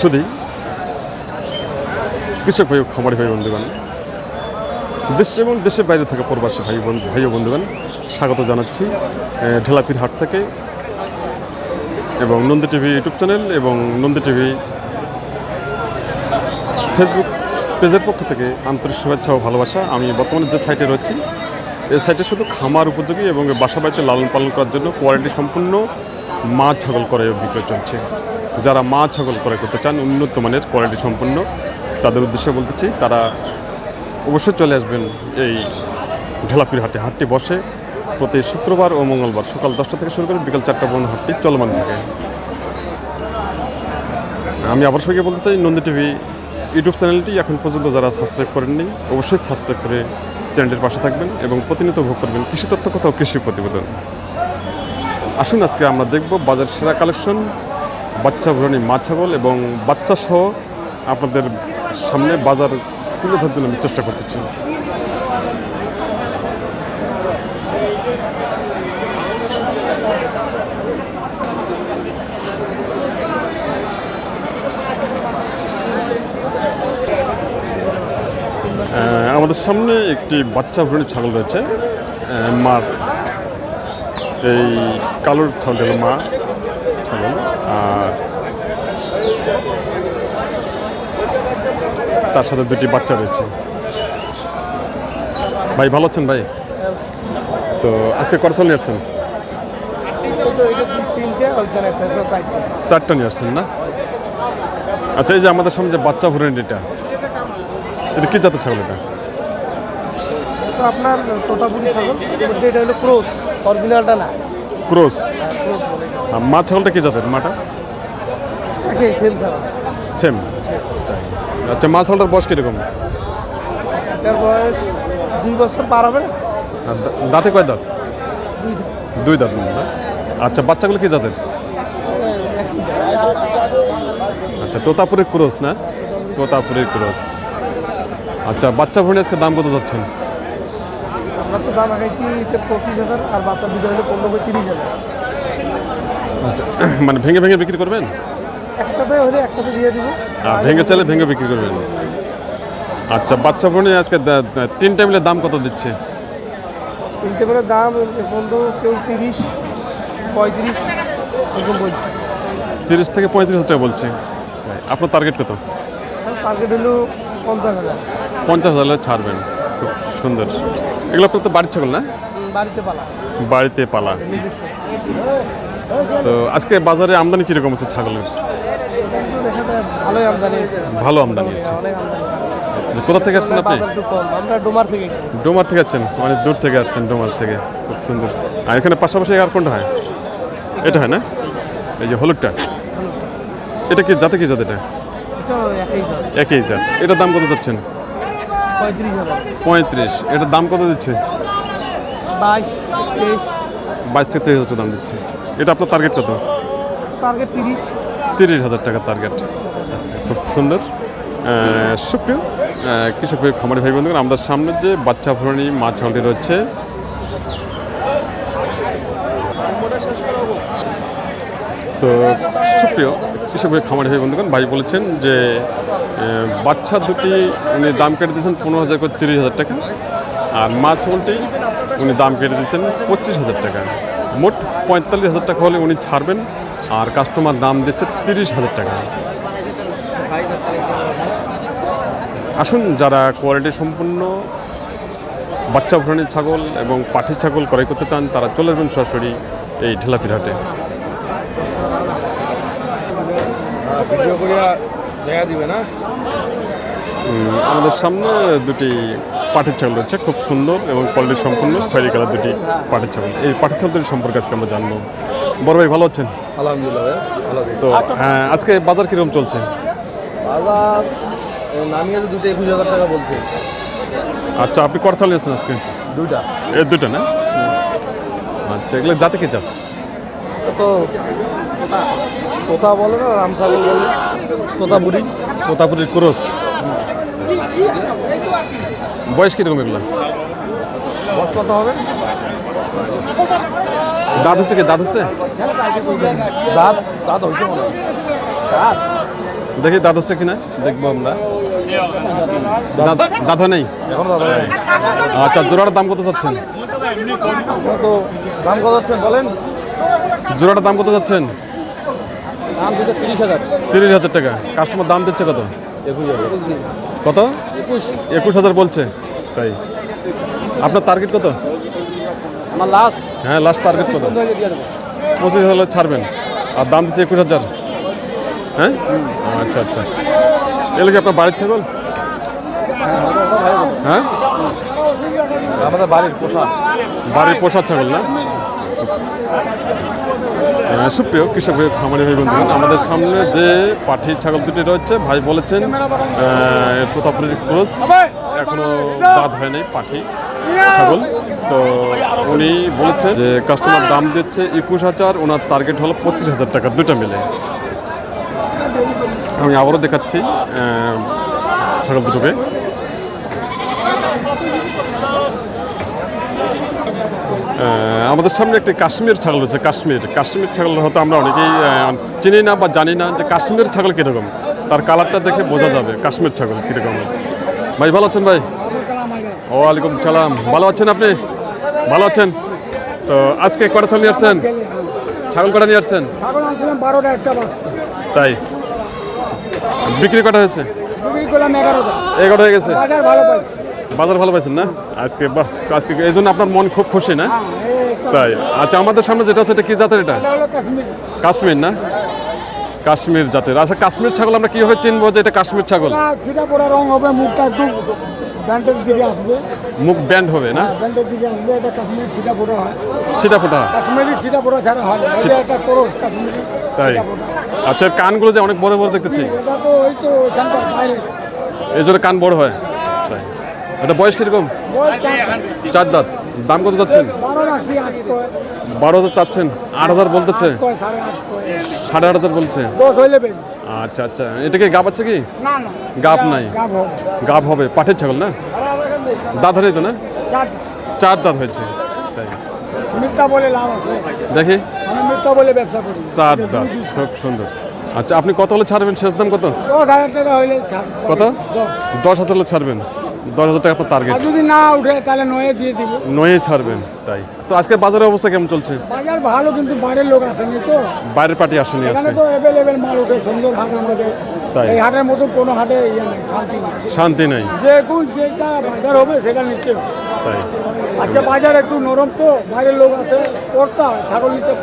শুধুই কৃষক ভাই খামারি ভাই বন্ধুগণ, দেশ এবং দেশের বাইরে থেকে প্রবাসী ভাই ভাই বন্ধুগণ, স্বাগত জানাচ্ছি ঢেলাপির হাট থেকে এবং নন্দী টিভি ইউটিউব চ্যানেল এবং নন্দী টিভি ফেসবুক পেজের পক্ষ থেকে আন্তরিক শুভেচ্ছা ও ভালোবাসা। আমি বর্তমানে যে সাইটে রয়েছি এই সাইটে শুধু খামার উপযোগী এবং বাসা বাড়িতে লালন পালন করার জন্য কোয়ালিটি সম্পূর্ণ মাছ ছাগল করে বিক্রয় চলছে। যারা মা ছাগল ক্রয় করতে চান, উন্নত মানের কোয়ালিটি সম্পূর্ণ তাদের উদ্দেশ্যে বলতেছি, তারা অবশ্যই চলে আসবেন এই ঢেলাপির হাটে। হাটটি বসে প্রতি শুক্রবার ও মঙ্গলবার সকাল দশটা থেকে শুরু করে বিকাল চারটা পর্যন্ত হাটটি চলমান থাকে। আমি আবার সঙ্গে বলতে চাই, নন্দী টিভি ইউটিউব চ্যানেলটি এখন পর্যন্ত যারা সাবস্ক্রাইব করেননি, অবশ্যই সাবস্ক্রাইব করে চ্যানেলটির পাশে থাকবেন এবং প্রতিনিয়ত ভোগ করবেন কৃষি তথ্য কথা কৃষি প্রতিবেদন। আসুন আজকে আমরা দেখব বাজার সেরা কালেকশন বাচ্চা ভ্রণী মা ছাগল এবং বাচ্চা সহ আপনাদের সামনে বাজার তুলে ধরার জন্য আমি চেষ্টা করতেছি। আমাদের সামনে একটি বাচ্চা ভ্রণী ছাগল রয়েছে। মার, এই কালোর ছাগল মা ছাগল। আর তার সাথে দুটি বাচ্চা রয়েছে। ভাই, ভালো আছেন ভাই? তো আজকে ছাগল নিয়ে আসছেন? চারটে নিয়ে আসছেন না? আচ্ছা এই যে আমাদের সামনে যে বাচ্চা ভ্রণী এটা এটা কি জাতের ছাগল এটা? আপনার তোতাপুরি ছাগল এটা হলো ক্রোস, অরিজিনালটা না। ক্রস। মা ছাগলটা কি জাতের? মাটা? সেম আচ্ছা মা ছাগলটার বয়স কীরকম? বয়স দুই বছর পার হবে। দাঁতে কয় দাঁত? দুই দাঁত। আচ্ছা বাচ্চাগুলো কি জাতের? আচ্ছা তোতাপুরের ক্রস না? তোতাপুরের ক্রস। আচ্ছা বাচ্চা ভরণে আজকে দাম কত যাচ্ছেন? আমরা তো দাম এটা পঁচিশ হাজার আর বাচ্চা দুটো হলো পনেরো করে তিরিশ হাজার। আচ্ছা মানে ভেঙে ভেঙে বিক্রি করবেন? একটাতে হলে একটাতে দিয়ে দিব। আর ভেঙে চাইলে ভেঙে বিক্রি করবেন। আচ্ছা বাচ্চা ভরণে আজকে তিন টেবিলের দাম কত দিচ্ছে? তিনটে করে দাম পনেরো কেউ তিরিশ পঁয়ত্রিশ এরকম বলছি। তিরিশ থেকে পঁয়ত্রিশ হাজার টাকা বলছে। আপনার টার্গেট কত? টার্গেট হলো পঞ্চাশ হাজার। পঞ্চাশ হাজার ছাড়বেন। খুব সুন্দর। এগুলো আপনার তো বাড়ির ছাগল না? বাড়িতে পালা। বাড়িতে পালা। তো আজকে বাজারে আমদানি কীরকম আছে ছাগলের? কিন্তু ভালোই আমদানি ভালো আমদানি আচ্ছা, কোথা থেকে আসছেন আপনি? আমরা ডোমার থেকে ডোমার থেকে আসছেন? অনেক দূর থেকে আসছেন ডোমার থেকে। খুব সুন্দর। আর এখানে পাশাপাশি আর কোনটা হয়? এটা হয় না? এই যে হলুদটা। এটা কি জাতে কি জাত এটা? একই জাত। এটার দাম কত যাচ্ছেন? পঁয়ত্রিশ এটার দাম কত দিচ্ছে? বাইশ থেকে তেইশ হাজার দাম দিচ্ছে। এটা আপনার টার্গেট কত? টার্গেট তিরিশ। তিরিশ হাজার টাকার টার্গেট খুব সুন্দর। সুপ্রিয় কৃষক খামারি ভাই বন্ধুগণ আমাদের সামনে যে বাচ্চা ভরণী মাছ ছাগলটি রয়েছে। তো সুপ্রিয় কৃষক খামারি ভাই বন্ধুগণ, ভাই বলেছেন যে বাচ্চা দুটি উনি দাম কেটে দিয়েছেন পনেরো হাজার করে তিরিশ হাজার টাকা আর মাছ ছাগলটি উনি দাম কেটে দিয়েছেন পঁচিশ হাজার টাকা। মোট পঁয়তাল্লিশ হাজার টাকা হলে উনি ছাড়বেন আর কাস্টমার দাম দিচ্ছে তিরিশ হাজার টাকা। আসুন যারা কোয়ালিটি সম্পূর্ণ বাচ্চা ভ্রণী ছাগল এবং পাঠির ছাগল ক্রয় করতে চান, তারা চলে আসবেন সরাসরি এই ঢেলাপির হাটে। ভিডিও করিয়া দেখা দিবে না? আমাদের সামনে দুটি পাটির ছাগল রয়েছে খুব সুন্দর এবং কোয়ালিটি সম্পূর্ণ। খয়েরি কালার দুটি পাটির ছাগল এই পাটির ছাগল দুটি সম্পর্কে আজকে আমরা জানব। বড় ভাই ভালো আছেন? আলহামদুলিল্লাহ তো হ্যাঁ আজকে বাজার কীরকম চলছে? বাজার এ, নামিয়ে তো দুটো একুশ হাজার টাকা বলছে। আচ্ছা আপনি কটা ছাগল নিয়েছেন আজকে? দুইটা। এই দুটো না? আচ্ছা এগুলো যাতে কি জাত? তো কোথা বলে না রাম ছাগল বলে। বুড়ি কোতাপুরের ক্রস বয়স কীরকম এগুলো? বস কত হবে? দাঁত হচ্ছে কি? দাঁত হচ্ছে? দাঁত? দাঁত মনে দাঁত? দেখি দাঁত হচ্ছে কিনা দেখব আমরা। দাঁত নেই? দাদা আচ্ছা জোড়াটার দাম কত চাচ্ছেন? দাম কত হচ্ছে বলেন? জোড়াটার দাম কত চাচ্ছেন? দাম দুটো তিরিশ হাজার। তিরিশ হাজার টাকা। কাস্টমার দাম দিচ্ছে কত? কত? একুশ। হাজার বলছে। তাই। আপনার টার্গেট কত? আমার লাস্ট হ্যাঁ লাস্ট টার্গেট কত? পঁচিশ হাজার ছাড়বেন। আর দাম দিচ্ছে একুশ হাজার। হ্যাঁ? আচ্ছা আচ্ছা। এলে কি আপনার বাড়ির ছাগল? হ্যাঁ আমাদের বাড়ির পোষা। বাড়ির পোষার ছাগল না? সুপ্রিয় কৃষক খামারি ভাই, বন্ধুগণ, আমাদের সামনে যে পাঠি ছাগল দুটি রয়েছে, ভাই বলেছেন তোতাপুরের ক্রোজ এখনও বাদ হয়নি পাঠি ছাগল। তো উনি বলেছেন যে কাস্টমার দাম দিচ্ছে একুশ হাজার, ওনার টার্গেট হলো পঁচিশ হাজার টাকা দুটা মিলে। আমি আবারও দেখাচ্ছি ছাগল দুটোকে। আমাদের সামনে একটি কাশ্মীর ছাগল রয়েছে কাশ্মীর। কাশ্মীর ছাগল হয়তো আমরা অনেকেই চিনি না বা জানি না যে কাশ্মীর ছাগল কীরকম। তার কালারটা দেখে বোঝা যাবে কাশ্মীর ছাগল কীরকম। ভাই ভালো আছেন ভাই? ওয়ালাইকুম সালাম। ভালো আছেন আপনি? ভালো আছেন? তো আজকে কটা ছাগল নিয়ে আসছেন? ছাগল কটা নিয়ে আসছেন? বারোটা একটা তাই। বিক্রি কটা হয়েছে? এগারো হয়ে গেছে। ভালো বাজার ভালো পাইছেন না? আজকে বাহ আজকে এই জন্য আপনার মন খুব খুশি না? তাই আচ্ছা আমাদের সামনে যেটা আছে এটা কি জাতের এটা? কাশ্মীর কাশ্মীর না? কাশ্মীর জাতের। আচ্ছা কাশ্মীর ছাগল আমরা কীভাবে চিনবো যে এটা কাশ্মীর ছাগল? ছিটা পড়া রং হবে মুখটা একটু ব্যান্ডের দিকে আসবে। মুখ ব্যান্ড হবে না? ব্যান্ডের দিকে আসবে এটা কাশ্মীরি ছিটা হয়। ছিটা ফোটা কাশ্মীরি ছিটা পড়া ছাড়া হয় এটা একটা করস কাশ্মীরি তাই। আচ্ছা কানগুলো যে অনেক বড় বড় দেখতেছি। এটা তো ওই তো এখানকার বাইরে। এই জন্য কান বড় হয়। এটা বয়স কীরকম? চার দাঁত। দাম কত চাচ্ছেন? বারো হাজার চাচ্ছেন। আট হাজার বলতেছে। সাড়ে আট হাজার বলছে। আচ্ছা আচ্ছা। এটা কি গাব আছে কি? না নাই। গাপ হবে। পাঠের ছাগল না? দাঁত হলেই তো না? চার দাঁত হয়েছে। তাই। মিথ্যা বলে লাভ আছে দেখি। আমি মিথ্যা বলে ব্যবসা করি চার দাঁত। খুব সুন্দর। আচ্ছা আপনি কত হলে ছাড়বেন? শেষ দাম কত? কত? দশ দশ হাজার হলে ছাড়বেন। দশ হাজার টাকা আপনার টার্গেট যদি না উঠে তাহলে নয়ে দিয়ে দিব। নয়ে ছাড়বেন তাই। তো আজকে বাজারের অবস্থা কেমন চলছে? বাজার ভালো কিন্তু বাইরের লোক আসেনি তো। বাইরের পার্টি আসেনি এখানে আজকে। তো অ্যাভেলেবেল মাল উঠে সুন্দর হাট আমাদের। তাই। এই হাটের মতো কোনো হাটে ইয়ে নেই শান্তি নেই। শান্তি নাই। যে কোন যেটা বাজার হবে সেটা নিতে হবে। তাই। আজকে বাজার একটু নরম তো? বাইরের লোক আছে করতে হয় ছাগল নিতে হয়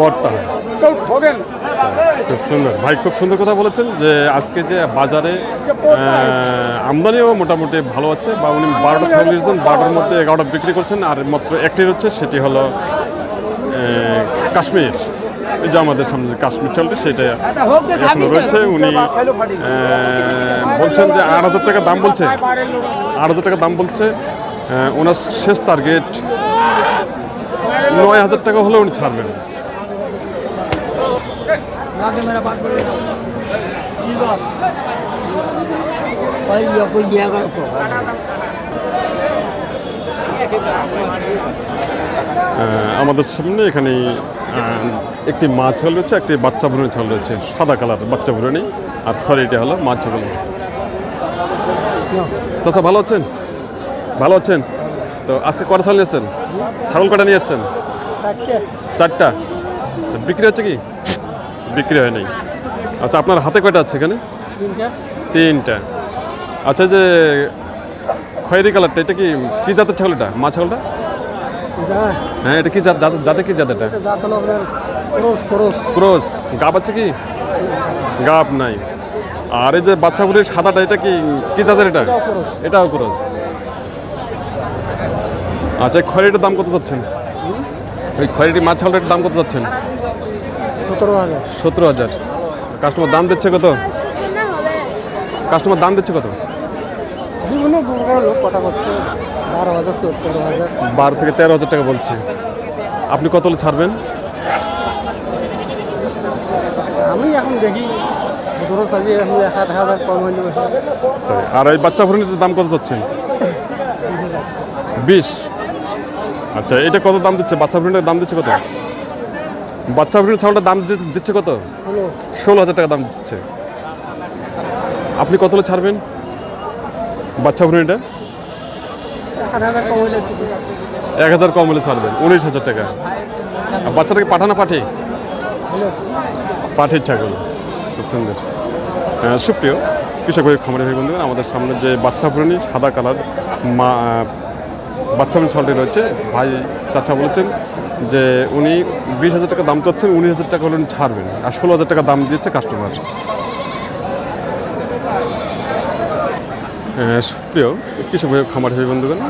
পড়তা হয় কেউ ঠকে খুব সুন্দর। ভাই খুব সুন্দর কথা বলেছেন যে আজকে যে বাজারে আমদানিও মোটামুটি ভালো আছে। বা উনি বারোটা ছাগল নিয়েছেন বারোটার মধ্যে এগারোটা বিক্রি করছেন আর মাত্র একটি হচ্ছে সেটি হলো কাশ্মীর। এই যে আমাদের সামনে যে কাশ্মীর ছাগলটি সেটা এখনও রয়েছে। উনি বলছেন যে আট হাজার টাকা দাম বলছে। আট হাজার টাকা দাম বলছে। ওনার শেষ টার্গেট নয় হাজার টাকা হলে উনি ছাড়বেন। আমাদের সামনে এখানে একটি মা ছাগল রয়েছে, একটি বাচ্চা ভুরুনি ছাগল রয়েছে। সাদা কালার বাচ্চা ভুরুনি আর খড়িটা হলো মা ছাগল চাচা, ভালো আছেন? ভালো আছেন? তো আজকে কটা ছাগল নিয়েছেন? ছাগল কটা নিয়ে আসছেন? চারটা। বিক্রি হচ্ছে কি? বিক্রি হয় নাই। আচ্ছা আপনার হাতে কয়টা আছে এখানে? তিনটা। আচ্ছা যে খয়েরি কালারটা এটা কি কি জাতের ছাগল এটা? মা ছাগলটা? হ্যাঁ এটা কি জাতে কি জাত এটা? ক্রস গাপ আছে কি? গাপ নাই। আর এই যে বাচ্চাগুলির সাদাটা এটা কি কি জাতের এটা? এটাও ক্রোস। আচ্ছা এই খয়েরিটার দাম কত যাচ্ছেন ওই খয়েরিটি মাছ ছাগলটার দাম কত যাচ্ছেন সতেরো হাজার। সতেরো হাজার। কাস্টমার দাম দিচ্ছে কত? কাস্টমার দাম দিচ্ছে কত? বিভিন্ন লোক কথা করছে বারো হাজার তেরো হাজার। বারো থেকে তেরো হাজার টাকা বলছে। আপনি কত ছাড়বেন? আমি এখন দেখি। এখন এক হাজার কম হইলে বেশি। তাই। আর এই বাচ্চা ভরণির দাম কত যাচ্ছেন বিশ। আচ্ছা এটা কত দাম দিচ্ছে? বাচ্চা ভরণির দাম দিচ্ছে কত? বাচ্চা ভরণির ছাগলটার দাম দিচ্ছে কত? ষোলো হাজার টাকা দাম দিচ্ছে। আপনি কত ছাড়বেন? বাচ্চা একটু এক হাজার কম হলে ছাড়বেন, উনিশ হাজার টাকা। আর বাচ্চাটাকে পাঠানো পাঠে পাঠির ছাগল। খুব সুন্দর। সুপ্রিয় কৃষক ভাই, খামারি ভাই, বন্ধুগণ, আমাদের সামনে যে বাচ্চা পুরানি সাদা কালার, মা আহ, বাচ্চা রয়েছে। ভাই চাচা বলেছেন যে উনি বিশ হাজার টাকা দাম চাচ্ছেন উনিশ হাজার টাকা হলে উনি ছাড়বেন। আর ষোলো হাজার টাকা দাম দিয়েছে কাস্টমার সুপ্রিয় কৃষক ভাই খামার ভাই বন্ধুগণ।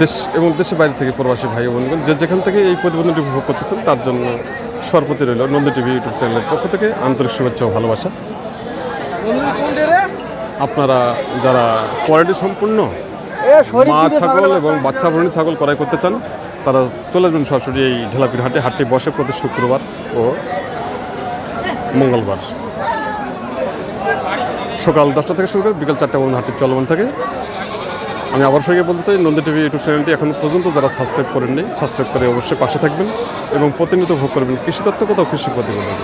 দেশ এবং দেশের বাইরে থেকে প্রবাসী ভাই বন্ধুগণ যে যেখান থেকে এই প্রতিবেদনটি উপভোগ করতেছেন তার জন্য সর্বতি রইল নন্দী টিভি ইউটিউব চ্যানেলের পক্ষ থেকে আন্তরিক শুভেচ্ছা ও ভালোবাসা। আপনারা যারা কোয়ালিটি সম্পূর্ণ মা ছাগল এবং বাচ্চা ভরণী ছাগল ক্রয় করতে চান তারা চলে আসবেন সরাসরি এই ঢেলাপির হাটে। হাটটি বসে প্রতি শুক্রবার ও মঙ্গলবার। সকাল দশটা থেকে শুরু করে বিকাল চারটা পর্যন্ত হাটটি চলমান থাকে। আমি আবার ফিরে বলতে চাই নন্দী টিভি ইউটিউব চ্যানেলটি এখন পর্যন্ত যারা সাবস্ক্রাইব করেননি সাবস্ক্রাইব করে অবশ্যই পাশে থাকবেন এবং প্রতিনিয়ত ভোগ করবেন কৃষি তত্ত্ব কোথাও কৃষি প্রতিবেদন।